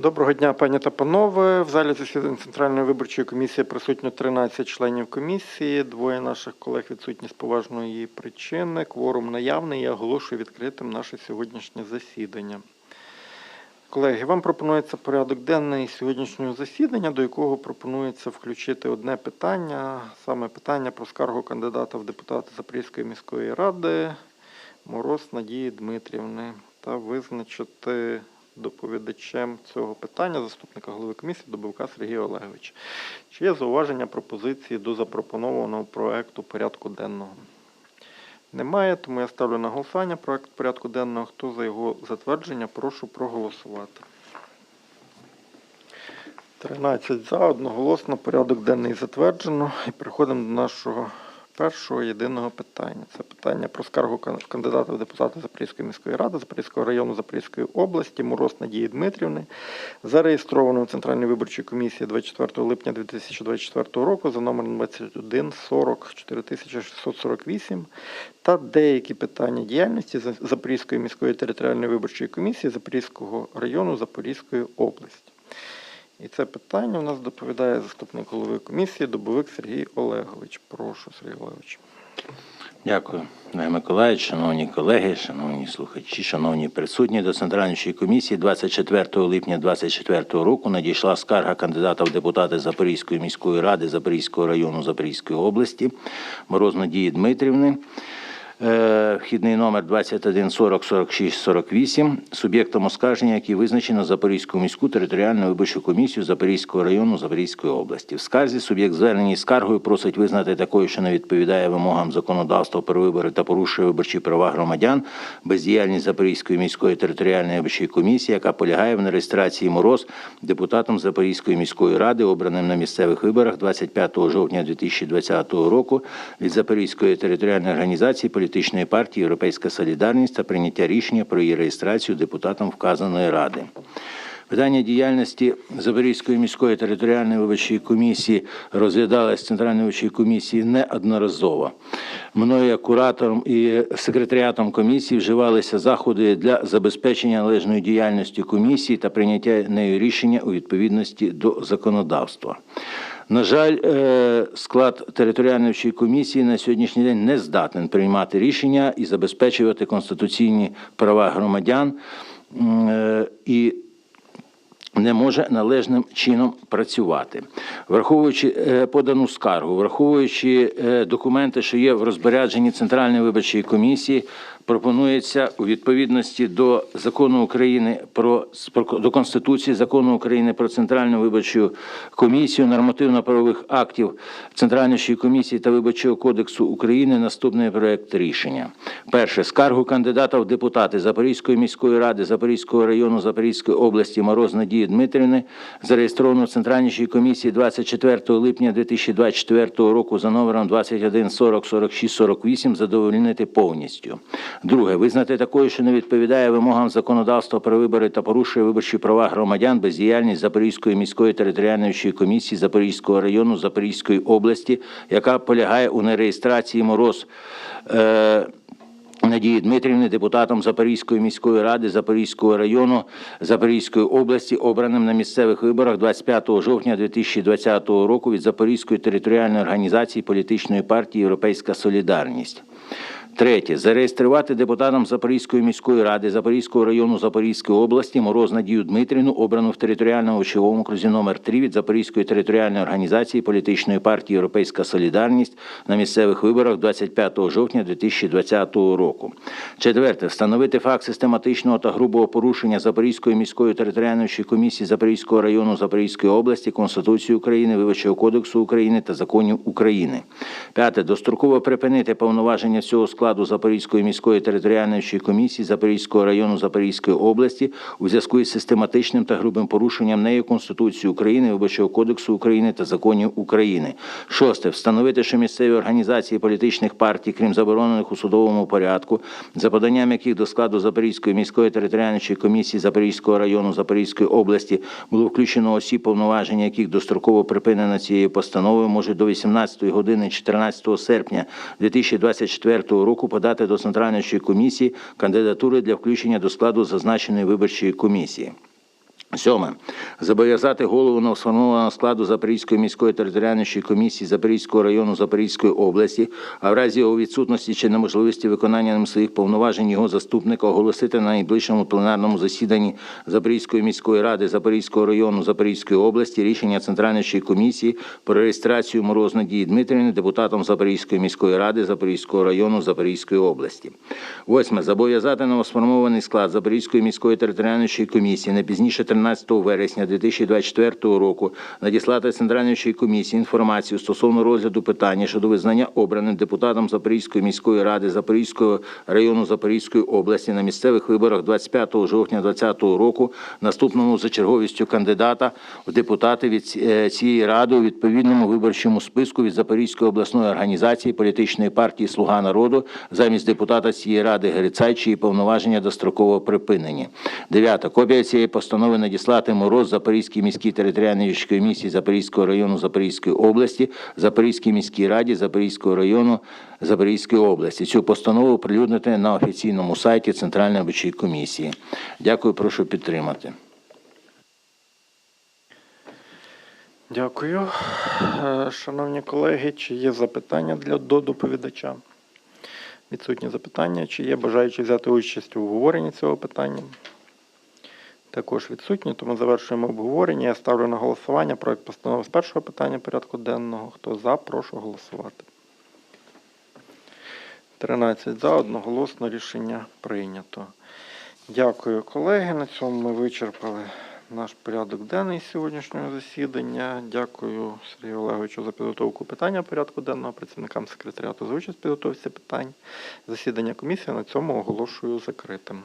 Доброго дня, пані та панове. В залі засідань Центральної виборчої комісії присутньо 13 членів комісії. Двоє наших колег відсутні з поважної причини. Кворум наявний. Я оголошую відкритим наше сьогоднішнє засідання. Колеги, вам пропонується порядок денний сьогоднішнього засідання, до якого пропонується включити одне питання, саме питання про скаргу кандидата в депутати Запорізької міської ради Мороз Надії Дмитрівни та визначити доповідачем цього питання заступника голови комісії Добивка Сергія Олеговича. Чи є зауваження пропозиції до запропонованого проекту порядку денного? Немає, тому я ставлю на голосування проект порядку денного. Хто за його затвердження, прошу проголосувати. 13 за, одноголосно, порядок денний затверджено. І переходимо до нашого першого єдиного питання. Це питання про скаргу кандидата в депутати Запорізької міської ради, Запорізького району Запорізької області, Мороз Надії Дмитрівни, зареєстровано в Центральній виборчій комісії 24 липня 2024 року за номером 21 40 4648 та деякі питання діяльності Запорізької міської територіальної виборчої комісії Запорізького району Запорізької області. І це питання у нас доповідає заступник голови комісії Добовик Сергій Олегович. Прошу, Сергій Олегович. Дякую, Олег Миколаївич, шановні колеги, шановні слухачі, шановні присутні до Центральної комісії 24 липня 2024 року надійшла скарга кандидата в депутати Запорізької міської ради Запорізького району Запорізької області Мороз Надії Дмитрівни. Е, Вхідний номер 2140 46 48 суб'єктом оскарження, який визначено Запорізьку міську територіальну виборчу комісію Запорізького району Запорізької області. В скарзі суб'єкт звернення скаргою просить визнати такою, що не відповідає вимогам законодавства про вибори та порушує виборчі права громадян, бездіяльність Запорізької міської територіальної виборчої комісії, яка полягає в нереєстрації мороз депутатом Запорізької міської ради, обраним на місцевих виборах 25 жовтня 2020 року від Запорізької територіальної організації політичної партії Європейська Солідарність та прийняття рішення про її реєстрацію депутатом вказаної ради. Питання діяльності Запорізької міської територіальної виборчої комісії розглядалось Центральної виборчої комісії неодноразово. Мною як куратором і секретаріатом комісії вживалися заходи для забезпечення належної діяльності комісії та прийняття нею рішення у відповідності до законодавства. На жаль, е, склад територіальної комісії на сьогоднішній день не здатен приймати рішення і забезпечувати конституційні права громадян е, і не може належним чином працювати, враховуючи е, подану скаргу, враховуючи документи, що є в розпорядженні Центральної виборчої комісії, пропонується у відповідності до закону України про до Конституції, закону України про Центральну виборчу комісію, нормативно-правових актів Центральної комісії та виборчого кодексу України наступний проект рішення. Перше скаргу кандидата в депутати Запорізької міської ради, Запорізького району Запорізької області Мороз Надії Дмитрівни, зареєстровано в Центральній комісії 24 липня 2024 року за номером 21 40 46 48 задовольнити повністю. Друге, визнати такою, що не відповідає вимогам законодавства про вибори та порушує виборчі права громадян бездіяльність Запорізької міської територіальної комісії Запорізького району Запорізької області, яка полягає у нереєстрації мороз. Е- Надії Дмитрівни, депутатом Запорізької міської ради Запорізького району Запорізької області, обраним на місцевих виборах 25 жовтня 2020 року від Запорізької територіальної організації політичної партії Європейська Солідарність. Третє. Зареєструвати депутатом Запорізької міської ради Запорізького району Запорізької області Мороз Надію Дмитрівну, обрану в територіальному очовому окрузі номер 3 від Запорізької територіальної організації політичної партії Європейська Солідарність на місцевих виборах 25 жовтня 2020 року. Четверте. Встановити факт систематичного та грубого порушення Запорізької міської територіальної комісії Запорізького району Запорізької області, Конституції України, Виборчого кодексу України та законів України. П'яте. Достроково припинити повноваження всього складу Запорізької міської територіальної комісії Запорізького району Запорізької області у зв'язку із систематичним та грубим порушенням нею Конституції України, Виборчого кодексу України та законів України. Шосте. Встановити, що місцеві організації політичних партій, крім заборонених у судовому порядку, за поданням яких до складу Запорізької міської територіальної комісії Запорізького району Запорізької області було включено осіб, повноваження яких достроково припинено цією постановою, можуть до 18 години 14 серпня 2024 року подати до Центральної комісії кандидатури для включення до складу зазначеної виборчої комісії. Сьоме. Зобов'язати голову новосформованого складу Запорізької міської територіальної комісії Запорізького району Запорізької області, а в разі його відсутності чи неможливості виконання ним своїх повноважень його заступника оголосити на найближчому пленарному засіданні Запорізької міської ради Запорізького району Запорізької області рішення Центральної комісії про реєстрацію Мороз Надії Дмитрівни депутатом Запорізької міської ради Запорізького району Запорізької області. Восьме. Зобов'язати новосформований склад Запорізької міської територіальної комісії не пізніше 13 вересня 2024 року надіслати Центральної комісії інформацію стосовно розгляду питання щодо визнання обраним депутатом Запорізької міської ради Запорізького району Запорізької області на місцевих виборах 25 жовтня 2020 року, наступному за черговістю кандидата в депутати від е, цієї ради у відповідному виборчому списку від Запорізької обласної організації політичної партії Слуга народу замість депутата цієї ради Грицай, чиї повноваження достроково припинені. Дев'ята. Копія цієї постанови надіслати Мороз Запорізькій міській територіальній комісії Запорізького району Запорізької області, Запорізькій міській раді Запорізького району Запорізької області. Цю постанову оприлюднити на офіційному сайті Центральної виборчої комісії. Дякую, прошу підтримати. Дякую. Е, Шановні колеги, чи є запитання для до доповідача? Відсутні запитання. Чи є бажаючі взяти участь у обговоренні цього питання? Також відсутні, тому завершуємо обговорення. Я ставлю на голосування проект постанови з першого питання порядку денного. Хто за, прошу голосувати. 13 за, одноголосно рішення прийнято. Дякую, колеги. На цьому ми вичерпали наш порядок денний сьогоднішнього засідання. Дякую Сергію Олеговичу за підготовку питання порядку денного, працівникам секретаріату за участь підготовці питань. Засідання комісії на цьому оголошую закритим.